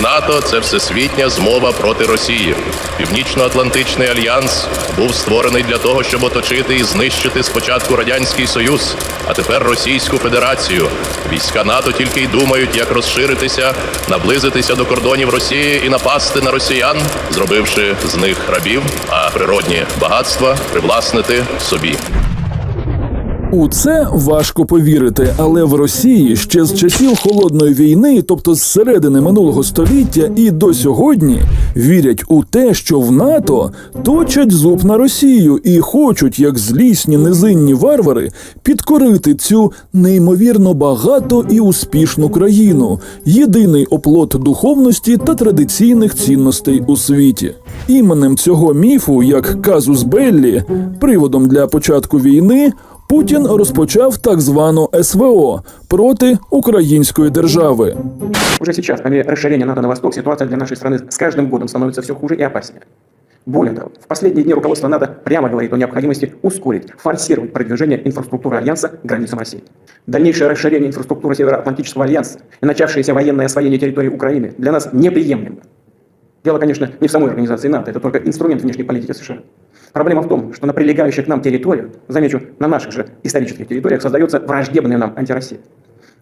НАТО це всесвітня змова проти Росії. Північно-Атлантичний альянс був створений для того, щоб оточити і знищити спочатку радянський союз, а тепер Російську Федерацію. Війська НАТО тільки й думають, як розширитися, наблизитися до кордонів Росії і напасти на росіян, зробивши з них рабів, а природні багатства привласнити собі. У це важко повірити, але в Росії ще з часів холодної війни, тобто з середини минулого століття, і до сьогодні вірять у те, що в НАТО точать зуб на Росію і хочуть, як злісні низинні варвари, підкорити цю неймовірно багато і успішну країну, єдиний оплот духовності та традиційних цінностей у світі. Іменем цього міфу, як казус Беллі, приводом для початку війни. Путін розпочав так звану СВО проти української держави. Уже сейчас, по мере расширения НАТО на восток, ситуация для нашей страны с каждым годом становится все хуже и опаснее. Более того, в последние дни руководство НАТО прямо говорит о необходимости ускорить, форсировать продвижение инфраструктуры Альянса к границам России. Дальнейшее расширение инфраструктуры Североатлантического Альянса и начавшееся военное освоение территории Украины для нас неприемлемо. Дело, конечно, не в самой организации НАТО, это только инструмент внешней политики США. Проблема в том, что на прилегающих к нам территориях, замечу, на наших же исторических территориях, создается враждебная нам антироссия,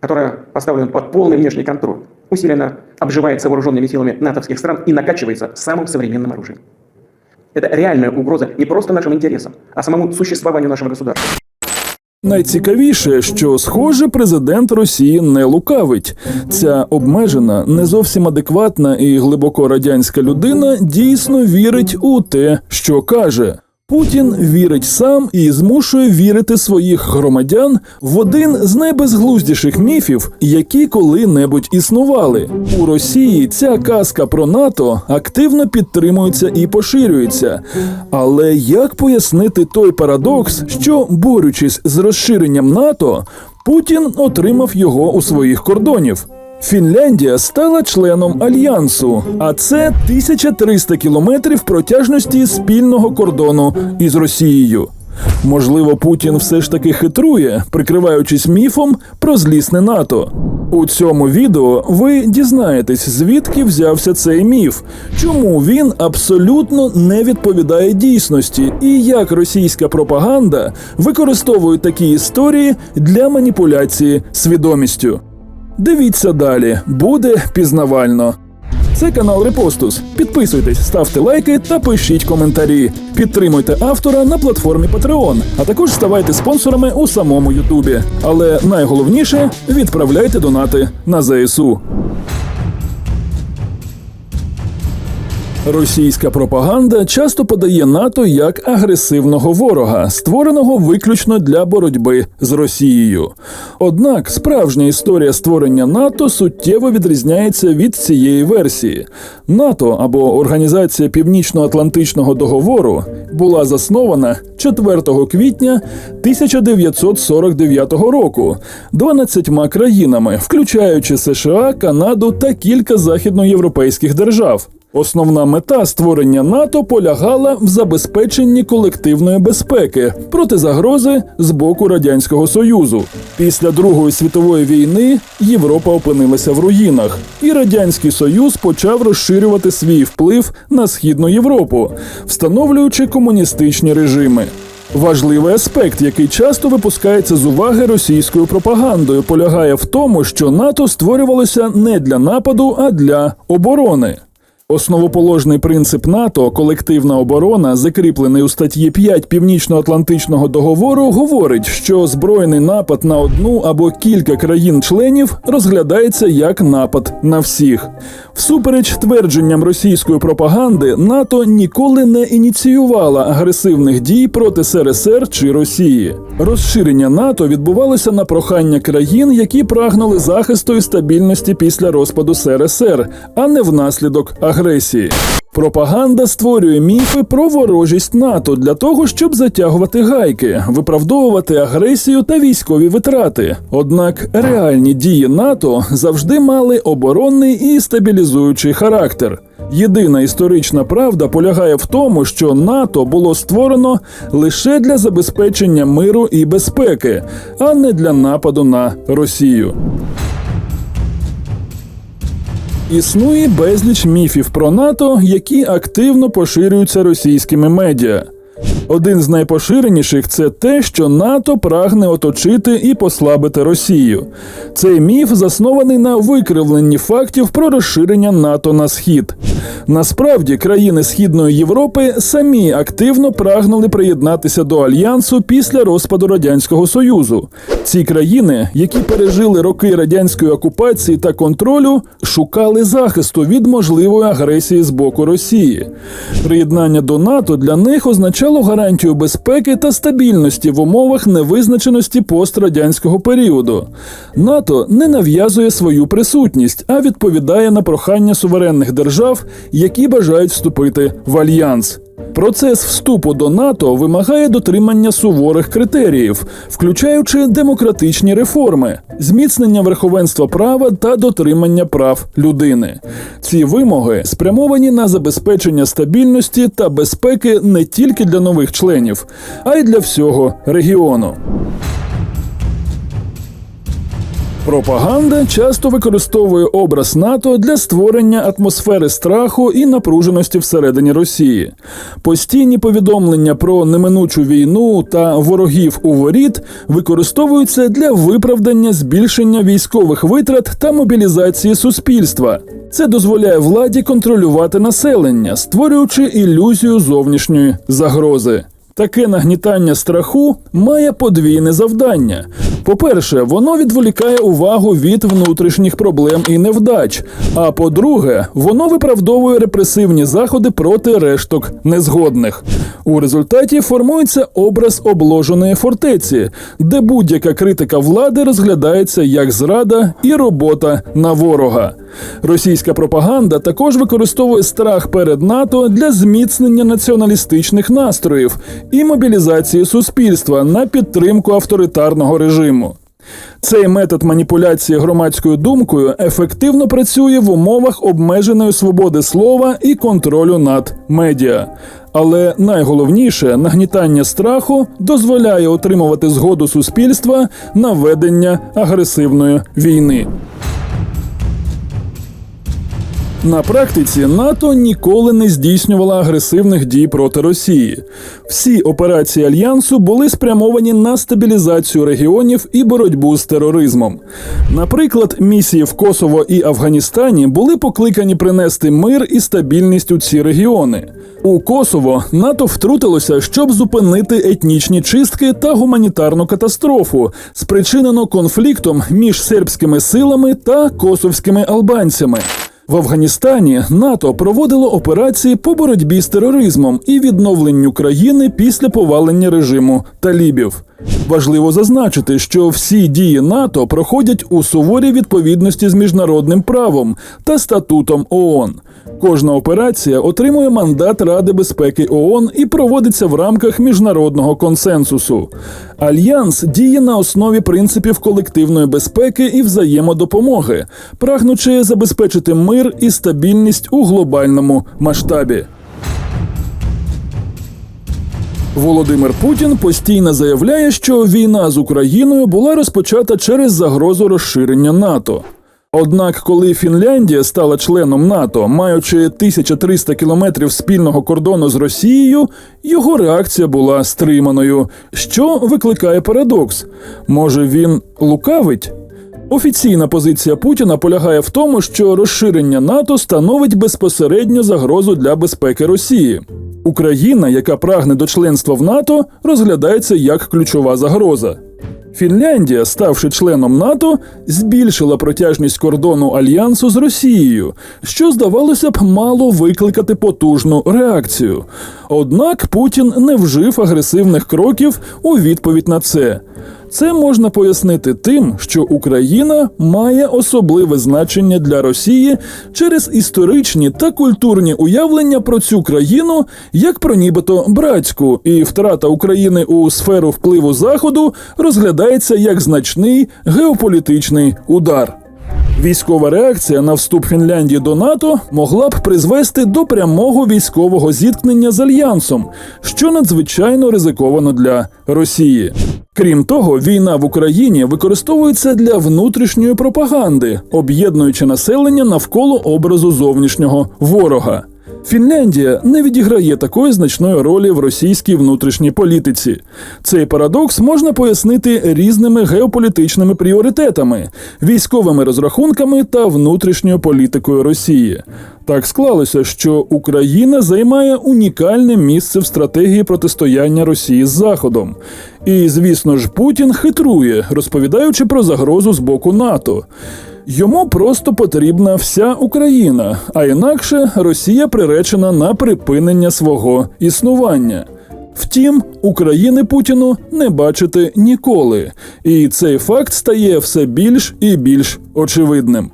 которая поставлена под полный внешний контроль, усиленно обживается вооруженными силами натовских стран и накачивается самым современным оружием. Это реальная угроза не просто нашим интересам, а самому существованию нашего государства. Найцікавіше, що схоже, президент Росії не лукавить. Ця обмежена, не зовсім адекватна і глибоко радянська людина дійсно вірить у те, що каже. Путін вірить сам і змушує вірити своїх громадян в один з найбезглуздіших міфів, які коли-небудь існували. У Росії ця казка про НАТО активно підтримується і поширюється. Але як пояснити той парадокс, що борючись з розширенням НАТО, Путін отримав його у своїх кордонів? Фінляндія стала членом альянсу, а це 1300 кілометрів протяжності спільного кордону із Росією. Можливо, Путін все ж таки хитрує, прикриваючись міфом про злісне НАТО. У цьому відео ви дізнаєтесь, звідки взявся цей міф, чому він абсолютно не відповідає дійсності, і як російська пропаганда використовує такі історії для маніпуляції свідомістю. Дивіться далі, буде пізнавально. Це канал Репостус. Підписуйтесь, ставте лайки та пишіть коментарі. Підтримуйте автора на платформі Patreon, а також ставайте спонсорами у самому Ютубі. Але найголовніше відправляйте донати на ЗСУ. Російська пропаганда часто подає НАТО як агресивного ворога, створеного виключно для боротьби з Росією. Однак справжня історія створення НАТО суттєво відрізняється від цієї версії. НАТО або Організація Північно-Атлантичного договору була заснована 4 квітня 1949 року 12 країнами, включаючи США, Канаду та кілька західноєвропейських держав. Основна мета створення НАТО полягала в забезпеченні колективної безпеки проти загрози з боку радянського союзу. Після Другої світової війни Європа опинилася в руїнах, і радянський союз почав розширювати свій вплив на східну Європу, встановлюючи комуністичні режими. Важливий аспект, який часто випускається з уваги російською пропагандою, полягає в тому, що НАТО створювалося не для нападу, а для оборони. Основоположний принцип НАТО, колективна оборона, закріплений у статті 5 Північно-Атлантичного договору, говорить, що збройний напад на одну або кілька країн-членів розглядається як напад на всіх. Всупереч твердженням російської пропаганди, НАТО ніколи не ініціювала агресивних дій проти СРСР чи Росії. Розширення НАТО відбувалося на прохання країн, які прагнули захисту і стабільності після розпаду СРСР, а не внаслідок агресії. Пропаганда створює міфи про ворожість НАТО для того, щоб затягувати гайки, виправдовувати агресію та військові витрати. Однак реальні дії НАТО завжди мали оборонний і стабілізуючий характер. Єдина історична правда полягає в тому, що НАТО було створено лише для забезпечення миру і безпеки, а не для нападу на Росію. Існує безліч міфів про НАТО, які активно поширюються російськими медіа. Один з найпоширеніших це те, що НАТО прагне оточити і послабити Росію. Цей міф заснований на викривленні фактів про розширення НАТО на схід. Насправді, країни Східної Європи самі активно прагнули приєднатися до альянсу після розпаду радянського союзу. Ці країни, які пережили роки радянської окупації та контролю, шукали захисту від можливої агресії з боку Росії. Приєднання до НАТО для них означало гарантію безпеки та стабільності в умовах невизначеності пострадянського періоду. НАТО не нав'язує свою присутність, а відповідає на прохання суверенних держав, які бажають вступити в альянс. Процес вступу до НАТО вимагає дотримання суворих критеріїв, включаючи демократичні реформи, зміцнення верховенства права та дотримання прав людини. Ці вимоги спрямовані на забезпечення стабільності та безпеки не тільки для нових членів, а й для всього регіону. Пропаганда часто використовує образ НАТО для створення атмосфери страху і напруженості всередині Росії. Постійні повідомлення про неминучу війну та ворогів у воріт використовуються для виправдання збільшення військових витрат та мобілізації суспільства. Це дозволяє владі контролювати населення, створюючи ілюзію зовнішньої загрози. Таке нагнітання страху має подвійне завдання. По-перше, воно відволікає увагу від внутрішніх проблем і невдач. А по-друге, воно виправдовує репресивні заходи проти решток незгодних. У результаті формується образ обложеної фортеці, де будь-яка критика влади розглядається як зрада і робота на ворога. Російська пропаганда також використовує страх перед НАТО для зміцнення націоналістичних настроїв і мобілізації суспільства на підтримку авторитарного режиму. Цей метод маніпуляції громадською думкою ефективно працює в умовах обмеженої свободи слова і контролю над медіа. Але найголовніше нагнітання страху дозволяє отримувати згоду суспільства на ведення агресивної війни. На практиці НАТО ніколи не здійснювала агресивних дій проти Росії. Всі операції альянсу були спрямовані на стабілізацію регіонів і боротьбу з тероризмом. Наприклад, місії в Косово і Афганістані були покликані принести мир і стабільність у ці регіони. У Косово НАТО втрутилося, щоб зупинити етнічні чистки та гуманітарну катастрофу, спричинену конфліктом між сербськими силами та косовськими албанцями. В Афганістані НАТО проводило операції по боротьбі з тероризмом і відновленню країни після повалення режиму талібів. Важливо зазначити, що всі дії НАТО проходять у суворій відповідності з міжнародним правом та статутом ООН. Кожна операція отримує мандат Ради безпеки ООН і проводиться в рамках міжнародного консенсусу. Альянс діє на основі принципів колективної безпеки і взаємодопомоги, прагнучи забезпечити мир і стабільність у глобальному масштабі. Володимир Путін постійно заявляє, що війна з Україною була розпочата через загрозу розширення НАТО. Однак, коли Фінляндія стала членом НАТО, маючи 1300 кілометрів спільного кордону з Росією, його реакція була стриманою, що викликає парадокс. Може він лукавить? Офіційна позиція Путіна полягає в тому, що розширення НАТО становить безпосередню загрозу для безпеки Росії. Україна, яка прагне до членства в НАТО, розглядається як ключова загроза. Фінляндія, ставши членом НАТО, збільшила протяжність кордону альянсу з Росією, що здавалося б мало викликати потужну реакцію. Однак Путін не вжив агресивних кроків у відповідь на це. Це можна пояснити тим, що Україна має особливе значення для Росії через історичні та культурні уявлення про цю країну як про нібито братську, і втрата України у сферу впливу Заходу розглядається як значний геополітичний удар. Військова реакція на вступ Фінляндії до НАТО могла б призвести до прямого військового зіткнення з альянсом, що надзвичайно ризиковано для Росії. Крім того, війна в Україні використовується для внутрішньої пропаганди, об'єднуючи населення навколо образу зовнішнього ворога. Фінляндія не відіграє такої значної ролі в російській внутрішній політиці. Цей парадокс можна пояснити різними геополітичними пріоритетами, військовими розрахунками та внутрішньою політикою Росії. Так склалося, що Україна займає унікальне місце в стратегії протистояння Росії з Заходом. І, звісно ж, Путін хитрує, розповідаючи про загрозу з боку НАТО. Йому просто потрібна вся Україна, а інакше Росія приречена на припинення свого існування. Втім, України Путіну не бачити ніколи, і цей факт стає все більш і більш очевидним.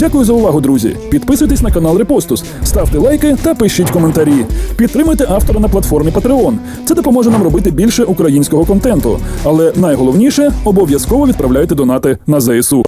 Дякую за увагу, друзі. Підписуйтесь на канал Репостус, ставте лайки та пишіть коментарі. Підтримуйте автора на платформі Patreon. Це допоможе нам робити більше українського контенту. Але найголовніше обов'язково відправляйте донати на ЗСУ.